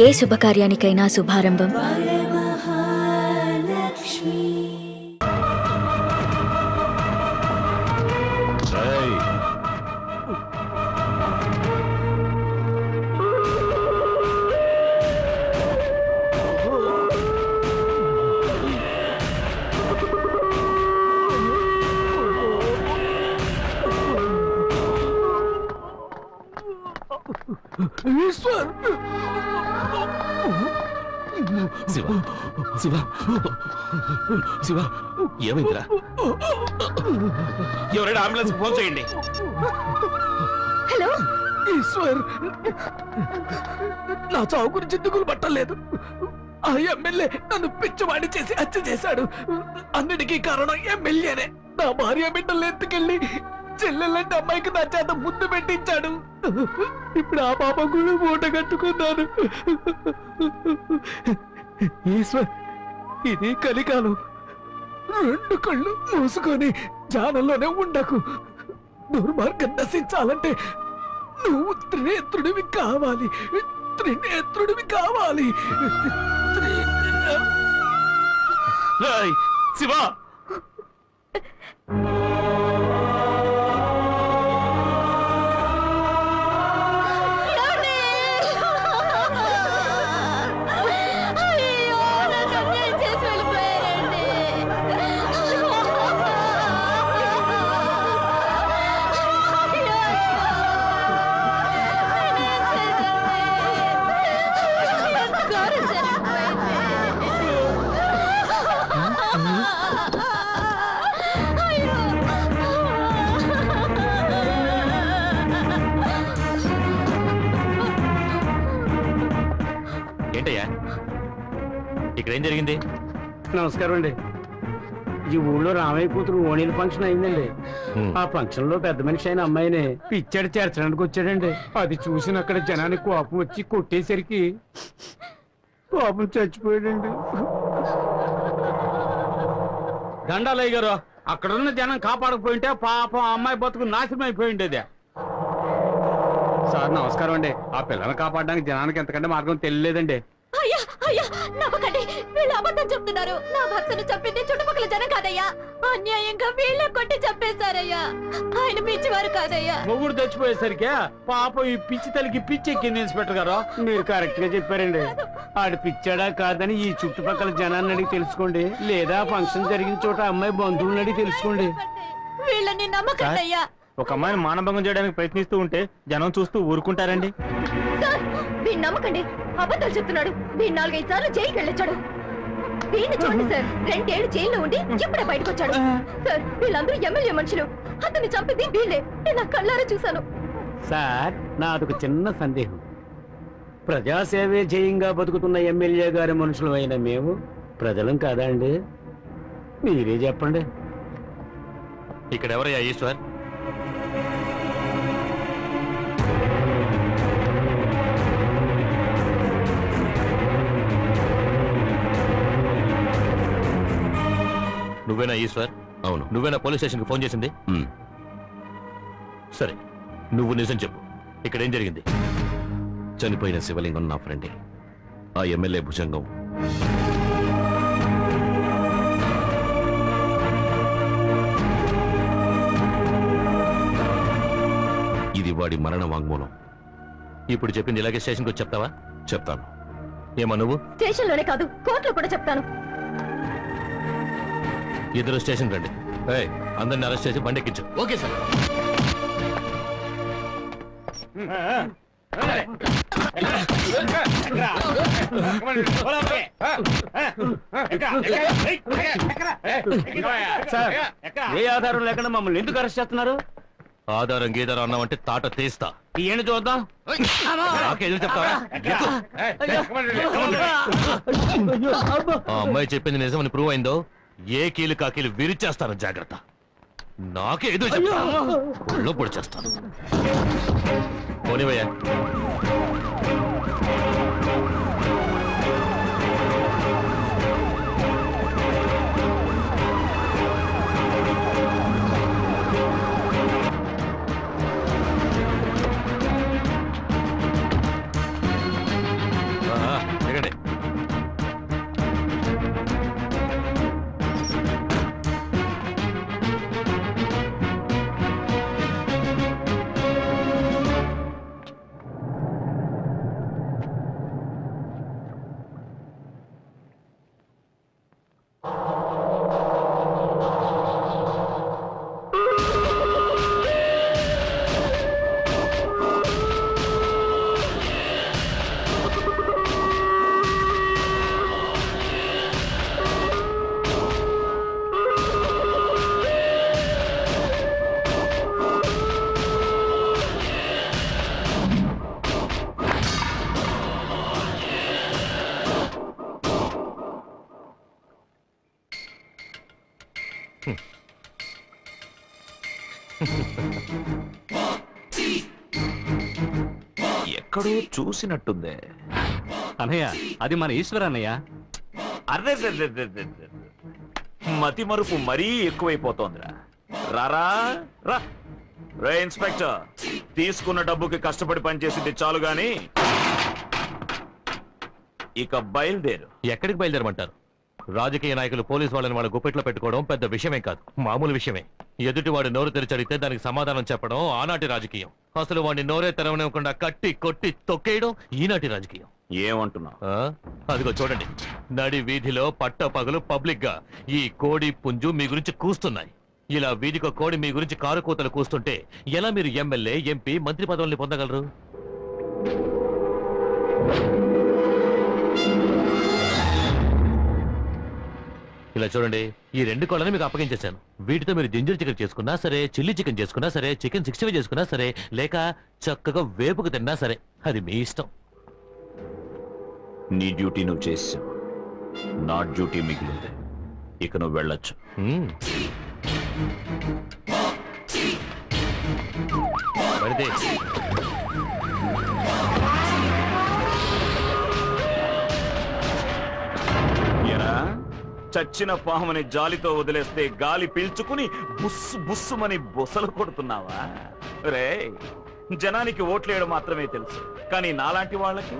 ఏ శుభకార్యానికైనా శుభారంభం. శివ శివ శివ ఏమైందిరా? ఎవరైనా ambulance phone చేయండి. హలో? ఈశ్వర్ నా చావు గురించి దిగులు పట్టలేదు. ఆ ఎమ్మెల్యే నన్ను పిచ్చివాడి చేసి హత్య చేశాడు. అన్నిటికీ కారణం ఎమ్మెల్యేనే. నా భార్య బిడ్డలు ఎత్తుకెళ్ళి చెల్లెలంటే అమ్మాయికి నా చేత ముద్దు పెట్టించాడు. ఇప్పుడు ఆ పాప కూడా మూట కట్టుకున్నాను. ఈశ్వర్ ఇది కలికాలం. రెండు కళ్ళు మూసుకొని జానంలోనే ఉండకు. దుర్మార్గం నశించాలంటే నువ్వు త్రినేత్రుడివి కావాలి. త్రినేత్రుడివి కావాలి. త్రినే- శివ! నమస్కారం అండి. ఈ ఊళ్ళో రామయ్య కూతురు ఓణీల ఫంక్షన్ అయిందండి. ఆ ఫంక్షన్లో పెద్ద మనిషి అయిన అమ్మాయిని పిచ్చాడు చేర్చడానికి వచ్చాడండి. అది చూసిన అక్కడ జనానికి కోపం వచ్చి కొట్టేసరికి కోపం చచ్చిపోయాడండి. దండాలయ్య గారు అక్కడున్న జనం కాపాడకపోయింటే పాపం ఆ అమ్మాయి బతుకు నాశనం అయిపోయిండేది సార్ నమస్కారం అండి. ఆ పిల్లని కాపాడడానికి జనానికి ఎంతకంటే మార్గం తెలియలేదండి. అయ్యా అయ్యా నమ్మకండి వీళ్ళు అబద్ధం చెప్తున్నారు. నా భర్తను చంపింది చుట్టుపక్కల జనం కాదయ్యా. అన్యాయంగా వీళ్ళే కొట్టి చంపేశారయ్యా. ఆయన పిచ్చివారు కాదయ్యా. మొగుడు చచ్చిపోయేసరికి పాపం ఈ పిచ్చి తల్లికి పిచ్చి ఎక్కింది ఇన్స్పెక్టర్ గారు. మీరు కరెక్ట్గా చెప్పారండి. ఆడు పిచ్చాడా కాదని ఈ చుట్టుపక్కల జనాన్ని అడిగి తెలుసుకోండి. లేదా ఫంక్షన్ జరిగిన చోట అమ్మాయి బంధువులను అడిగి తెలుసుకోండి. వీళ్ళని నమ్మకండి అయ్యా. ఒక అమ్మాయిని మానభంగం చేయడానికి ప్రయత్నిస్తూ ఉంటే జనం చూస్తూ ఊరుకుంటారండి. సార్ వీళ్ళు నమ్మకండి. అబద్ధాలు చెప్తున్నాడు. వీళ్ళు నాలుగైదు సార్లు జైలుకి వెళ్ళొచ్చాడు. దీన్ని చూడండి సార్. రెండేళ్ళు జైల్లో ఉండి ఇప్పుడే బయటకు వచ్చాడు సార్ వీళ్ళందరూ ఎమ్మెల్యే మనుషులు. అతన్ని చంపింది వీళ్ళే. నేను నా కళ్ళారా చూశాను. సార్ నాదొక చిన్న సందేహం. ప్రజాసేవే జయంగా బతుకుతున్న ఎమ్మెల్యే గారి మనుషులు అయిన మేము ప్రజలం కాదా అండి? మీరే చెప్పండి. ఇక్కడ ఎవరయ్యా ఈశ్వర్? నువ్వేనా ఈశ్వర్? అవును. నువ్వేనా పోలీస్ స్టేషన్కి ఫోన్ చేసింది? సరే నువ్వు నిజం చెప్పు. ఇక్కడ ఏం జరిగింది? చనిపోయిన శివలింగం నా ఫ్రెండే. ఆ ఎమ్మెల్యే భుజంగం. వాడి మరణ వాంగ్మూలం. ఇప్పుడు చెప్పింది ఇలాగే స్టేషన్కి వచ్చి చెప్తావా? చెప్తాను. ఏమా నువ్వు? స్టేషన్లోనే కాదు కోర్టులో కూడా చెప్తాను. ఇద్దరు స్టేషన్ రండి. ఏయ్, అందరిని అరెస్ట్ చేసి బండి ఎక్కించు. Okay sir sir. ఏ ఆధారం లేకుండా మమ్మల్ని ఎందుకు అరెస్ట్ చేస్తున్నారు? ఆధారం గీధారం అన్నావంటే తాట తీస్తా. తీయండి చూద్దాం. నాకేదో చెప్తావా? ఎక్కు. ఆ అమ్మాయి చెప్పింది నిజమని ప్రూవ్ అయిందో ఏ కీలు కాకీలు విరిచేస్తాను జాగ్రత్త. నాకే ఎదురు చెప్తా ఒళ్ళో పొడి చేస్తాను పోనివయ్యా. ఎక్కడో చూసినట్టుందే. అన్నయ్య అది మన ఈశ్వర్ అన్నయ్య. మతి మరుపు మరీ ఎక్కువైపోతోందిరా. రారా రా. రే ఇన్స్పెక్టర్ తీసుకున్న డబ్బుకి కష్టపడి పనిచేసింది చాలు గాని ఇక బయలుదేరు. ఎక్కడికి బయలుదేరమంటారు? రాజకీయ నాయకులు పోలీసు వాళ్ళని వాళ్ళ గుప్పెట్లో పెట్టుకోవడం పెద్ద విషయమే కాదు. మామూలు విషయమే. ఎదుటి వాడు నోరు తెరిచడితే దానికి సమాధానం చెప్పడం ఆనాటి రాజకీయం. అసలు వాడిని నోరే తెరవనివ్వకుండా కట్టి కొట్టి తొక్కేయడం ఈనాటి రాజకీయం. ఏమంటున్నావు? ఆ? అదిగో చూడండి. నడి వీధిలో పట్ట పగలు పబ్లిక్గా ఈ కోడి పుంజు మీ గురించి కూస్తున్నాయి. ఇలా వీధికో కోడి మీ గురించి కారు కూతలు కూస్తుంటే ఎలా మీరు ఎమ్మెల్యే ఎంపీ మంత్రి పదవుల్ని పొందగలరు? ఇలా చూడండి ఈ రెండు కోళ్ళని మీకు అప్పగించేశాను. వీటితో మీరు జింజర్ చికెన్ చేసుకున్నా సరే చిల్లీ చికెన్ చేసుకున్నా సరే చికెన్ సిక్స్టీ చేసుకున్నా సరే లేక చక్కగా వేపుకు తిన్నా సరే అది మీ ఇష్టం. నీ డ్యూటీ నువ్వు చేసావు నా డ్యూటీ మిగిలింది. ఇక నువ్వు వెళ్ళొచ్చు. పడితే చచ్చిన పాముని జాలితో వదిలేస్తే గాలి పీల్చుకుని బుస్సు బుస్సుమని బుసలు కొడుతున్నావా? రే జనానికి ఓట్లేయడం మాత్రమే తెలుసు. కానీ నాలాంటి వాళ్ళకి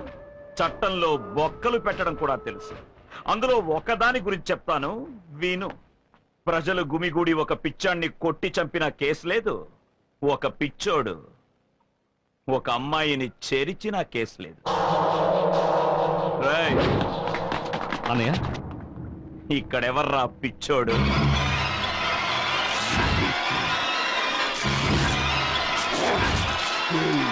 చట్టంలో బొక్కలు పెట్టడం కూడా తెలుసు. అందులో ఒకదాని గురించి చెప్తాను వీను. ప్రజలు గుమిగూడి ఒక పిచ్చాన్ని కొట్టి చంపిన కేసు లేదు. ఒక పిచ్చోడు ఒక అమ్మాయిని చేరిచిన కేసు లేదు. రేయ్. అన్నయ్య? ఇక్కడెవర్రా పిచ్చోడు? అన్నా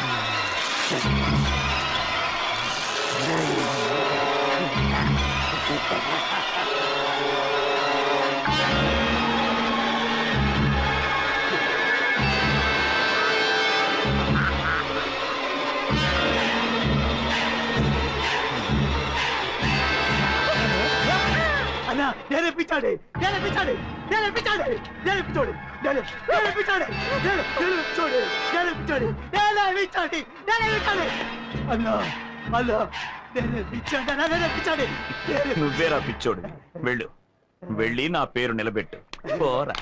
పిచ్చోడి అన్నా అన్నా నువ్వేరా పిచ్చోడు. వెళ్ళు. వెళ్ళి నా పేరు నిలబెట్టు. పోరా.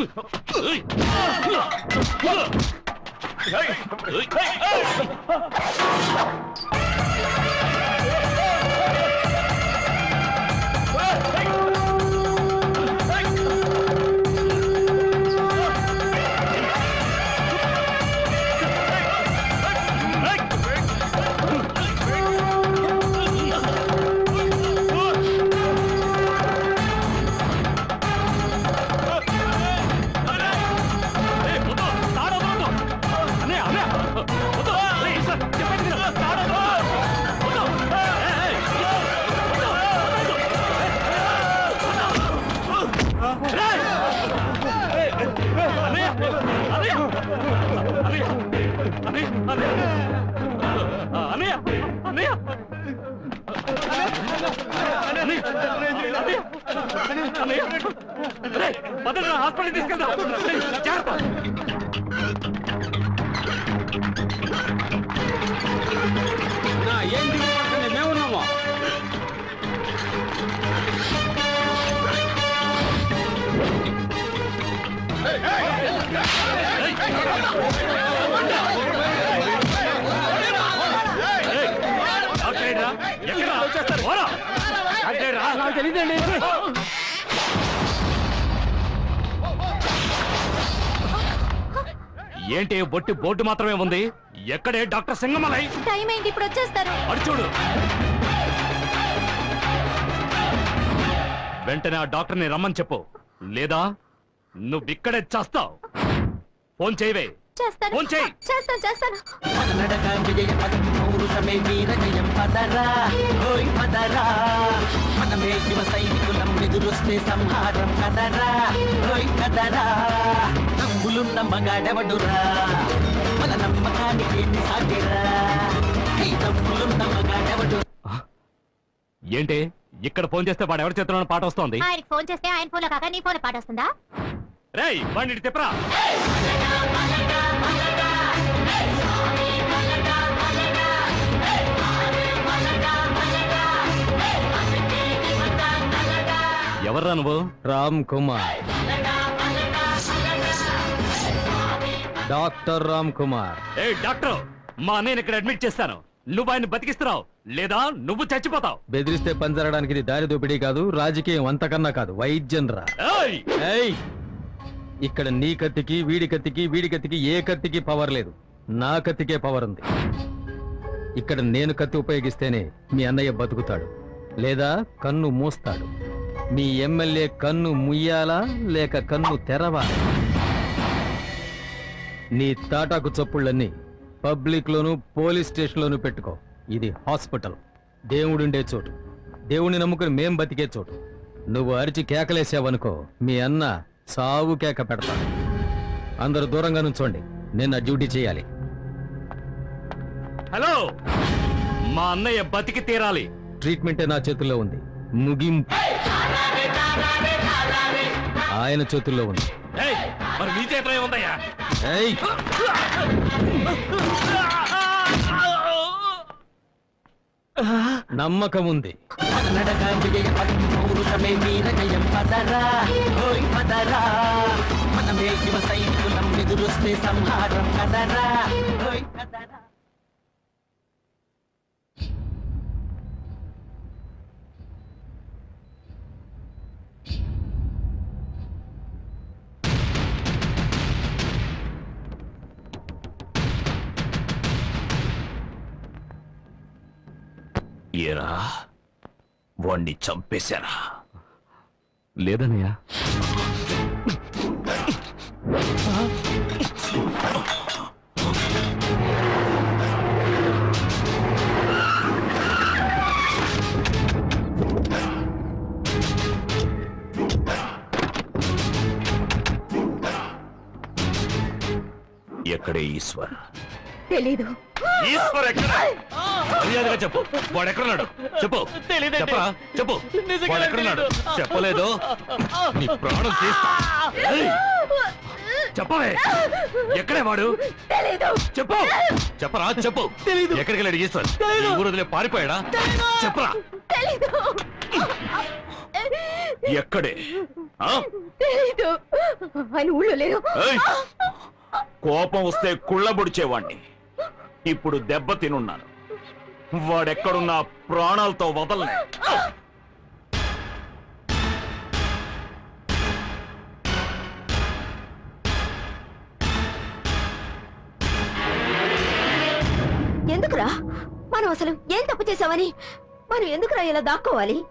Hey! హాస్పిటల్ తీసుకెళ్దాం జాగ్రత్త నా ఏం దిగుపడుతుంది మేమున్నాము? ఎక్కడ వచ్చేస్తారు? నాకు తెలియదండి ఏంటి బొట్టి బోర్డు మాత్రమే ఉంది? ఎక్కడే డాక్టర్ సింగమలై? టైం ఏంటి ఇప్పుడు వచ్చేస్తారు. అడు చూడు. వెంటనే ఆ డాక్టర్ని రమ్మని చెప్పు. లేదా నువ్విక్కడే చేస్తావు. ఫోన్ చేయవే. చేస్తాను. ఫోన్ చేయి. చేస్తాను చేస్తాను. నడక విజయ పదం పౌరుషమే వీర జయం పదరా. ఓయ్ పదరా. మనమే యువ సైనికులం. ఎదురొస్తే సంహారం కదరా ఓయ్ కదరా నమ్ములున్న మగాడెవడురా? మన నమ్మకానికి ఎన్ని సాగరా ఈ నమ్ములున్న మగాడెవడు? ఏంటి? ఇక్కడ ఫోన్ చేస్తే వాడు ఎవరి చేతిలో పాట వస్తోంది? ఆయనకి ఫోన్ చేస్తే ఆయన ఫోన్లో కాక నీ ఫోన్ పాట వస్తుందా? రేయ్ బండి తిప్పరా ఎవర్రా నువ్వు? రామ్ కుమార్. డాక్టర్ రామ్ కుమార్. ఏ డాక్టర్ మా అన్నయ్యని ఇక్కడ అడ్మిట్ చేస్తాను. నువ్వు ఆయన బతికిస్తున్నావు లేదా నువ్వు చచ్చిపోతావు? బెదిరిస్తే పంజరడానికి ఇది దారి దోపిడీ కాదు రాజకీయం అంతకన్నా కాదు వైద్యం రా. ఏయ్! ఏయ్! ఇక్కడ నీ కత్తికి వీడి కత్తికి వీడి కత్తికి ఏ కత్తికి పవర్ లేదు. నా కత్తికే పవర్ ఉంది. ఇక్కడ నేను కత్తి ఉపయోగిస్తేనే మీ అన్నయ్య బతుకుతాడు. లేదా కన్ను మూస్తాడు. మీ ఎమ్మెల్యే కన్ను ముయ్యాలా లేక కన్ను తెరవాలా నీ తాటాకు చప్పుళ్ళన్నీ పబ్లిక్ లోను పోలీస్ స్టేషన్ లోను పెట్టుకో. ఇది హాస్పిటల్. దేవుడుండే చోటు. దేవుణ్ణి నమ్ముకుని మేం బతికే చోటు. నువ్వు అరిచి కేకలేసావనుకో మీ అన్న సావు కేక పెడతాడు అందరూ దూరంగా నుంచోండి. నేను నా డ్యూటీ చేయాలి. హలో! మా అన్నయ్య బతికి తీరాలి. ట్రీట్మెంటే నా చేతుల్లో ఉంది. ముగింపు. ఆయన చేతుల్లో ఉంది ఏయ్! మరి నీ చేతిలో ఏముందయ్యా ఏయ్! నమ్మకం ఉంది మనమే యువ సైనికులం ఎదురొస్తే సంహారం కదరా ఏరా వాణ్ణి చంపేశారా లేదన్నయ్య. ఎక్కడే ఈశ్వర్? తెలీదు. ఈశ్వర్ ఎక్కడ? మర్యాదగా చెప్పు. వాడు ఎక్కడున్నాడు చెప్పు చెప్పరా? చెప్పు. వాడు ఎక్కడున్నాడు చెప్పలేదు. నీ ప్రాణం తీస్తా. ఏయ్! చెప్పవే. ఎక్కడే వాడు? తెలీదు. చెప్పు. చెప్పరా? చెప్పు. ఎక్కడికి వెళ్ళాడు ఈశ్వర్? ఈ ఊరు వదిలే పారిపోయాడా చెప్పరా. తెలీదు. ఎక్కడే? ఆ? తెలీదు. ఆయన ఊళ్ళో లేరు. ఏయ్! కోపం వస్తే కుళ్ళబొడిచేవాణ్ణి. ఇప్పుడు దెబ్బ తినున్నాను. వాడెక్కడున్నా ప్రాణాలతో వదలనే. ఎందుకురా? మనం అసలు ఏం తప్పు చేసామని మనం ఎందుకురా ఇలా దాక్కోవాలి?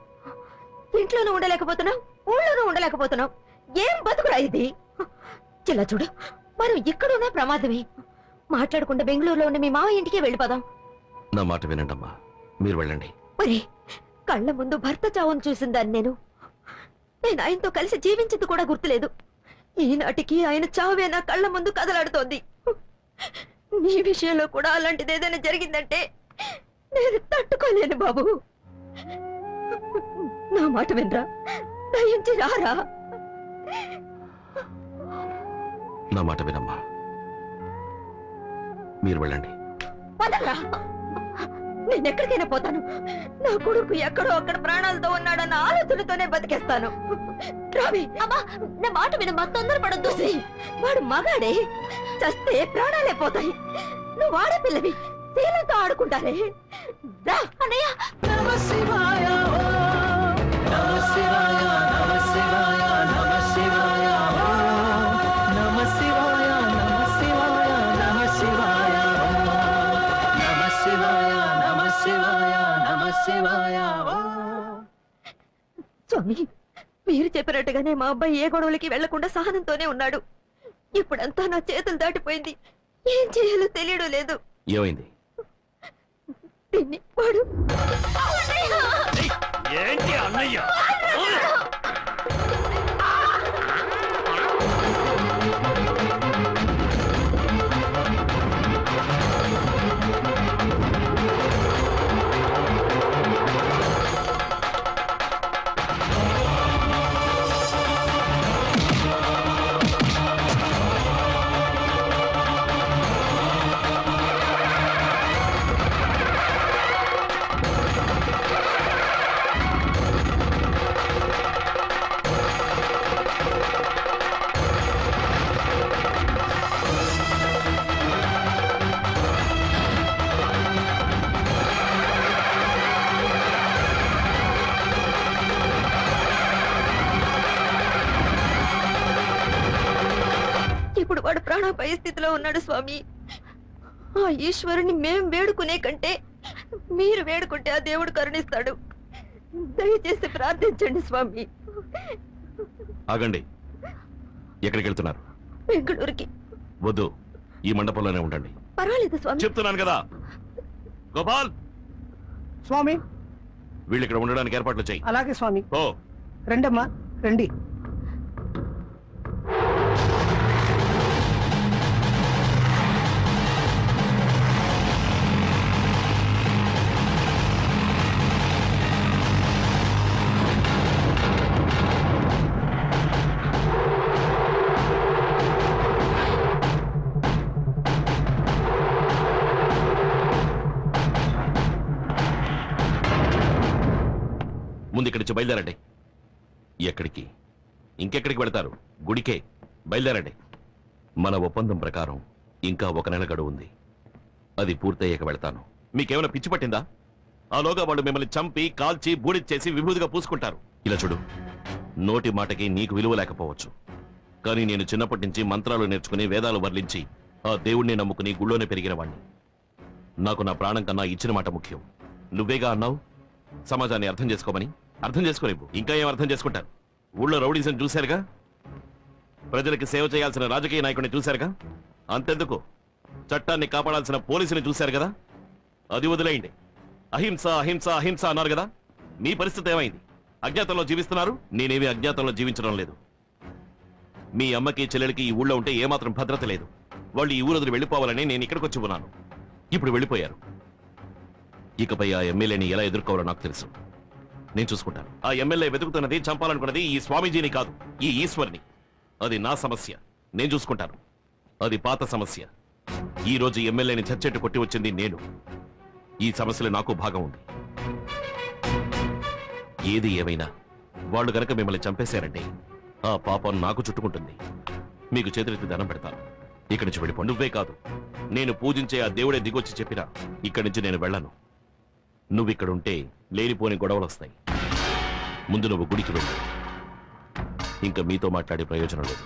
ఇంట్లోనూ ఉండలేకపోతున్నాం ఊళ్ళోనూ ఉండలేకపోతున్నాం. ఏం బతుకురా ఇది? ఇలా చూడు మనం ఇక్కడున్న ప్రమాదమే. మాట్లాడకుండా బెంగళూరులో ఉన్న మీ మావ ఇంటికి వెళ్ళిపోదాం. నా మాట వినండమ్మా. మీరు వెళ్ళండి. మరి కళ్ళ ముందు భర్త చావును చూసిందాన్ని నేను. నేను ఆయనతో కలిసి జీవించింది కూడా గుర్తులేదు. ఈనాటికి ఆయన చావే నా కళ్ళ ముందు కదలాడుతోంది. నీ విషయంలో కూడా అలాంటిది ఏదైనా జరిగిందంటే నేను తట్టుకోలేను బాబు. నా మాట వినరా? దయించి రారా? నా మాట వినమ్మా. మీరు వెళ్ళండి. పదరా నేను ఎక్కడికైనా పోతాను. నా కొడుకు ఎక్కడో అక్కడ ప్రాణాలతో ఉన్నాడన్న ఆలోచనతోనే బతికేస్తాను. రావి అమ్మా నా మాట వినమ్మా తొందరపడద్దు. శ్రీ వాడు మగాడే చస్తే ప్రాణాలే పోతాయి. నువ్వు ఆడపిల్లవి శీలంతో ఆడుకుంటారే. రా. అన్నయ్య! నమ శివాయ స్వామి. మీరు చెప్పినట్టుగానే మా అబ్బాయి ఏ గొడవలకి వెళ్ళకుండా సహనంతోనే ఉన్నాడు. ఇప్పుడంతా నా చేతులు దాటిపోయింది. ఏం చేయాలో తెలియడం లేదు. ఏమైంది? వాడు. ఏంటి అన్నయ్య? స్థితిలో ఉన్నాడు స్వామి. ఆ ఈశ్వరుని మేం వేడుకునే కంటే మీరు వేడుకుంటే ఆ దేవుడు కరుణిస్తాడు. దయచేసి ప్రార్థించండి స్వామి. ఆగండి. ఎక్కడికి వెళ్తున్నారు? బెంగళూరుకి. వద్దు. ఈ మండపంలోనే ఉండండి. పర్వాలేదు స్వామి. చెప్తున్నాను కదా. గోపాల్! స్వామి! వీళ్ళు ఇక్కడ ఉండడానికి ఏర్పాట్లు చేయి. అలాగే స్వామి. ఓ రండమ్మా రండి. గుడికే బయలుదేరండి. మన ఒప్పందం ప్రకారం ఇంకా ఒక నెల గడువు ఉంది అది పూర్తయ్యాక వెళ్తాను. మీకేమైనా పిచ్చి పట్టిందా? ఆలోగా వాళ్ళు మిమ్మల్ని చంపి కాల్చి బూడిచ్చేసి విభూతిగా పూసుకుంటారు. ఇలా చూడు నోటి మాటకి నీకు విలువ లేకపోవచ్చు. కానీ నేను చిన్నప్పటి నుంచి మంత్రాలు నేర్చుకుని వేదాలు వర్లించి ఆ దేవుణ్ణి నమ్ముకుని గుళ్ళోనే పెరిగిన వాణ్ణి. నాకు నా ప్రాణం కన్నా ఇచ్చిన మాట ముఖ్యం. నువ్వేగా అన్నావు? సమాజాన్ని అర్థం చేసుకోమని? అర్థం చేసుకోలేవు ఇంకా ఏం అర్థం చేసుకుంటారు? ఊళ్ళో రౌడీసం చూశారుగా? ప్రజలకు సేవ చేయాల్సిన రాజకీయ నాయకుడిని చూశారుగా? అంతెందుకు? చట్టాన్ని కాపాడాల్సిన పోలీసుని చూశారు కదా? అది వదిలేయండి. అహింస అహింస అహింస అన్నారు కదా? మీ పరిస్థితి ఏమైంది? అజ్ఞాతంలో జీవిస్తున్నారు? నేనేమి అజ్ఞాతంలో జీవించడం లేదు. మీ అమ్మకి చెల్లెలకి ఈ ఊళ్ళో ఉంటే ఏమాత్రం భద్రత లేదు. వాళ్ళు ఈ ఊరు వెళ్ళిపోవాలని నేను ఇక్కడికి వచ్చి ఉన్నాను. ఇప్పుడు వెళ్ళిపోయారు. ఇకపై ఆ ఎమ్మెల్యేని ఎలా ఎదుర్కోవాలో నాకు తెలుసు. నేను చూసుకుంటాను. ఆ ఎమ్మెల్యే వెతుకుతున్నది చంపాలనుకున్నది ఈ స్వామీజీని కాదు ఈ ఈశ్వర్ని. అది నా సమస్య. నేను చూసుకుంటాను. అది పాత సమస్య. ఈ రోజు ఎమ్మెల్యేని చచ్చెట్టు కొట్టి వచ్చింది నేను. ఈ సమస్యలో నాకు భాగం ఉంది. ఏది ఏమైనా వాళ్ళు గనక మిమ్మల్ని చంపేశారంటే ఆ పాపం నాకు చుట్టుకుంటుంది. మీకు చేతులెత్తి దానం పెడతాను. ఇక్కడి నుంచి వెళ్ళిపో. నువ్వే కాదు. నేను పూజించే ఆ దేవుడే దిగొచ్చి చెప్పినా ఇక్కడి నుంచి నేను వెళ్ళను. నువ్వు ఇక్కడ ఉంటే లేనిపోని గొడవలు వస్తాయి. ముందు నువ్వు గుడికి వెళ్ళు. ఇంకా మీతో మాట్లాడే ప్రయోజనం లేదు.